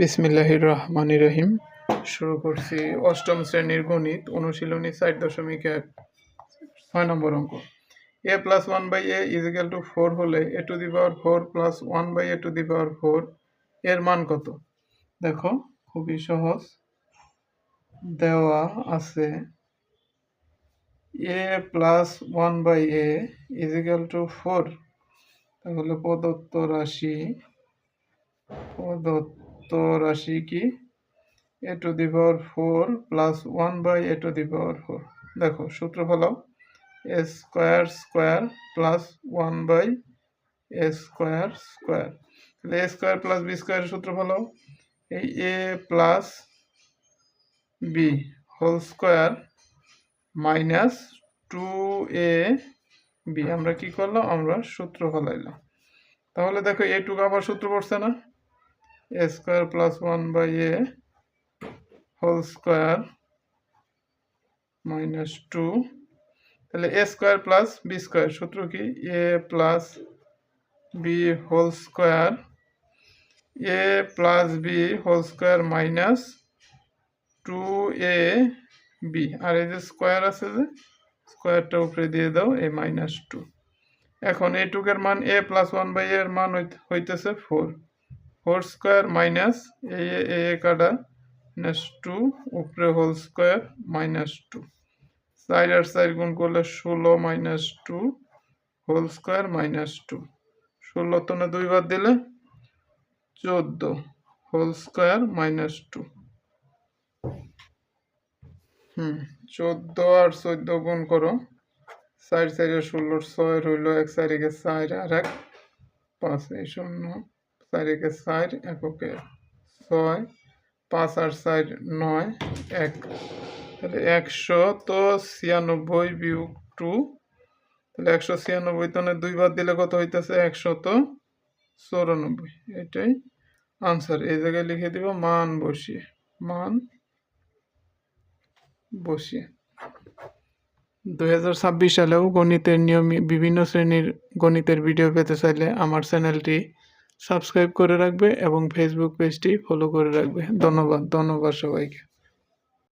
বিসমিল্লাহির রহমান রহিম শুরু করছি অষ্টম শ্রেণির গণিত, অনুশীলনী ষাট দশমিক এক, ছয় নম্বর অঙ্ক। A plus one by A equal to four হলে A to the power four plus one by A to the power four এর মান কত? দেখো, খুবই সহজ। দেওয়া আছে A plus one by A equal to four তাহলে প্রদত্ত রাশি, প্রদত্ত রাশি কি? A to the power four plus one by A to the power four দেখো, সূত্র ফলাও। A square square plus one by A square square তাহলে এ স্কোয়ার প্লাস বি স্কোয়ারের সূত্র ফলাও। এই A plus B whole square minus two A B আমরা কি করলাম? আমরা সূত্র ফলাইলাম। তাহলে দেখো এ টুকু আবার সূত্র পড়ছে না। A square plus one by A whole square minus two. তাহলে A square plus B square সূত্র কি? A plus B whole square. A plus B whole square minus two A B. আর এই যে স্কোয়ার আছে যে, স্কোয়ারটা উপরে দিয়ে দাও, এ মাইনাস টু। এখন এ টুকের মান এ প্লাস ওয়ান বাই এর মান হইতেছে four. Four square minus A A কাটা মাইনাস টু উপরে whole square minus two side আর সাইড গুণ করলে ষোলো minus two whole square minus two ষোলো তনে দুইবার দিলে চোদ্দ, হোল স্কোয়ার মাইনাস টু হুম, চোদ্দ আর চোদ্দ গুণ করো। সাইড সাইডে ষোলোর ছয় রইল এক সাইডে সাইড আর এক, পাঁচ। এই শূন্য। চারিকে চার এককে ছয়, পাঁচ আর চার নয়, এক। তাহলে একশো তো ছিয়ানব্বই বিয়োগ টু। তাহলে একশো ছিয়ানব্বই তনে দুইবার দিলে কত হইতেছে? একশো তো চৌরানব্বই। এটাই আনসার। এই জায়গায় লিখে দিব মান বসিয়ে। মান বসিয়ে। দু হাজার ছাব্বিশ সালেও গণিতের নিয়ম বিভিন্ন শ্রেণির গণিতের ভিডিও পেতে চাইলে আমার চ্যানেলটি সাবস্ক্রাইব করে রাখবে এবং ফেসবুক পেজটি ফলো করে রাখবে। ধন্যবাদ ধন্যবাদ সবাইকে।